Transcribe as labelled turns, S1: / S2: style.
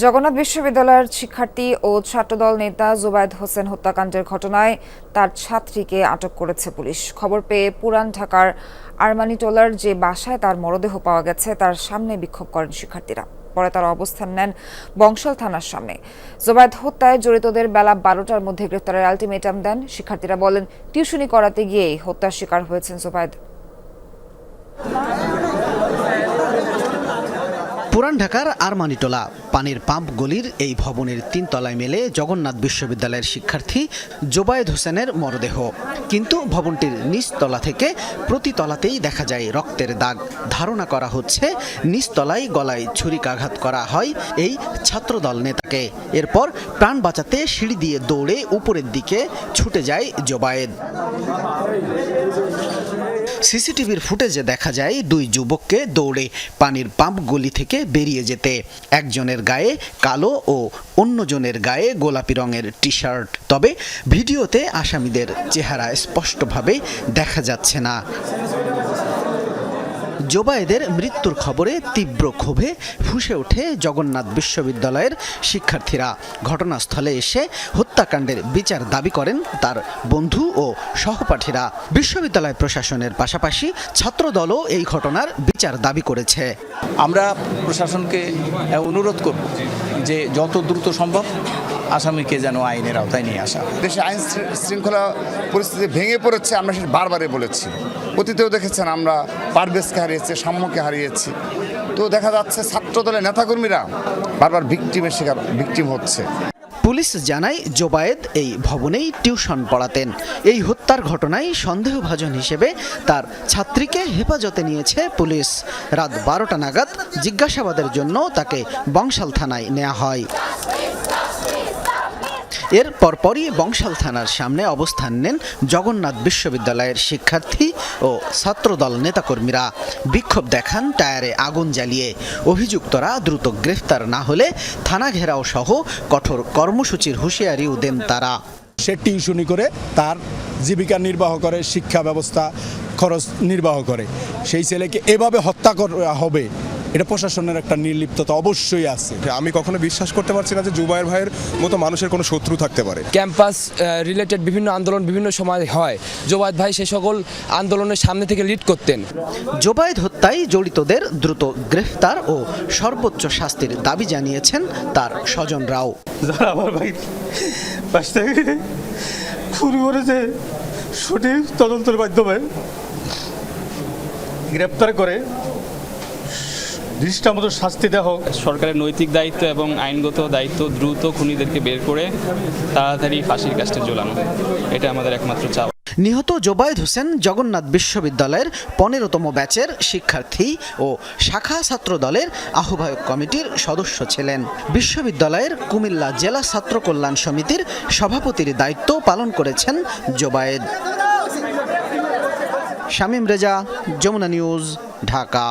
S1: জগন্নাথ বিশ্ববিদ্যালয়ের শিক্ষার্থী ও ছাত্রদল নেতা জুবায়েদ হোসেন হত্যাকাণ্ডের ঘটনায় তার ছাত্রীকে আটক করেছে পুলিশ। খবর পেয়ে পুরান ঢাকার আরমানিটোলার যে বাসায় তার মরদেহ পাওয়া গেছে, তার সামনে বিক্ষোভ করেন শিক্ষার্থীরা। পরে তারা অবস্থান নেন বংশাল থানার সামনে। জোবায়দ হত্যায় জড়িতদের বেলা বারোটার মধ্যে গ্রেফতারের আলটিমেটাম দেন। শিক্ষার্থীরা বলেন, টিউশনি করাতে গিয়েই হত্যার শিকার হয়েছেন জোবায়েদ
S2: পুরান ঢাকার আরমানিটোলা। পানির পাম্প গলির এই ভবনের তিন তলায় মেলে জগন্নাথ বিশ্ববিদ্যালয়ের শিক্ষার্থী জোবায়েদ হোসেনের মরদেহ। কিন্তু ভবনটির নিচতলা থেকে প্রতি তলাতেই দেখা যায় রক্তের দাগ। ধারণা করা হচ্ছে নিচতলায় গলায় ছুরিকাঘাত করা হয় এই ছাত্রদল নেতাকে। এরপর প্রাণ বাঁচাতে সিঁড়ি দিয়ে দৌড়ে উপরের দিকে ছুটে যায় জোবায়েদ। সিসিটিভির ফুটেজে দেখা যায় দুই যুবককে দৌড়ে পানির পাম্প গলি থেকে বেরিয়ে যেতে। একজনের গায়ে কালো ও অন্যজনের গায়ে গোলাপি রঙের টি শার্ট তবে ভিডিওতে আসামিদের চেহারা স্পষ্টভাবে দেখা যাচ্ছে না। জোবায়েদের মৃত্যুর খবরে তীব্র ক্ষোভে ফুসে ওঠে জগন্নাথ বিশ্ববিদ্যালয়ের শিক্ষার্থীরা। ঘটনাস্থলে এসে হত্যাকাণ্ডের বিচার দাবি করেন তার বন্ধু ও সহপাঠীরা। বিশ্ববিদ্যালয় প্রশাসনের পাশাপাশি ছাত্রদলও এই ঘটনার বিচার দাবি করেছে।
S3: আমরা প্রশাসনকে অনুরোধ করব যে যত দ্রুত সম্ভব আসামিকে যেন আইনের আওতায় নিয়ে আসা
S4: দেশে আইন শৃঙ্খলা পরিস্থিতি ভেঙে পড়েছে আমরা সেটা বারবারই বলেছি। অতীতেও দেখেছেন আমরা পারভেজকে হারিয়েছি সাম্যকে হারিয়েছি। তো দেখা যাচ্ছে ছাত্রদলের নেতাকর্মীরা বারবার ভিকটিমের শিকার ভিকটিম হচ্ছে।
S2: পুলিশ জানায় জোবায়েদ এই ভবনেই টিউশন পড়াতেন। এই হত্যার ঘটনায় সন্দেহভাজন হিসেবে তার ছাত্রীকে হেফাজতে নিয়েছে পুলিশ। রাত বারোটা নাগাদ জিজ্ঞাসাবাদের জন্য তাকে বংশাল থানায় নেওয়া হয়। এর পরপরই বংশাল থানার সামনে অবস্থান নেন জগন্নাথ বিশ্ববিদ্যালয়ের শিক্ষার্থী ও ছাত্রদল নেতাকর্মীরা। বিক্ষোভ দেখান টায়ারে আগুন জ্বালিয়ে। অভিযুক্তরা দ্রুত গ্রেফতার না হলে থানা ঘেরাও সহ কঠোর কর্মসূচির হুঁশিয়ারিও দেন তারা।
S5: সে টিউশনি করে তার জীবিকা নির্বাহ করে, শিক্ষা ব্যবস্থা খরচ নির্বাহ করে। সেই ছেলেকে এভাবে হত্যা করা হবে এটা প্রশাসনের একটা নির্লিপ্ততা অবশ্যই আছে।
S6: আমি কখনো বিশ্বাস করতে পারছি না যে জুবায়ের ভাইয়ের মতো মানুষের কোনো শত্রু থাকতে পারে।
S7: ক্যাম্পাস রিলেটেড বিভিন্ন আন্দোলন বিভিন্ন সময় হয়। জোবায়দ ভাই সে সকল আন্দোলনের সামনে থেকে লিড করতেন।
S2: জোবায়েদ হত্যায় জড়িতদের দ্রুত গ্রেফতার ও সর্বোচ্চ শাস্তির দাবি জানিয়েছেন তার স্বজনরাও
S8: যারা আমার ভাই পাশ থেকে শুরু করেছে সঠিক তদন্তের মাধ্যমে গ্রেপ্তার করে দৃষ্টা মতো শাস্তি দেওয়া হোক।
S9: সরকারের নৈতিক দায়িত্ব এবং আইনগত দায়িত্ব দ্রুত খুনিদেরকে বের করে তাড়াতাড়ি ফাঁসির কাজটা ঝোলানো। এটা আমাদের একমাত্র চাওয়া।
S2: নিহত জোবায়েদ হোসেন জগন্নাথ বিশ্ববিদ্যালয়ের পনেরোতম ব্যাচের শিক্ষার্থী ও শাখা ছাত্র দলের আহ্বায়ক কমিটির সদস্য ছিলেন। বিশ্ববিদ্যালয়ের কুমিল্লা জেলা ছাত্র কল্যাণ সমিতির সভাপতির দায়িত্ব পালন করেছেন জোবায়েদ। শামীম রেজা যমুনা নিউজ ঢাকা।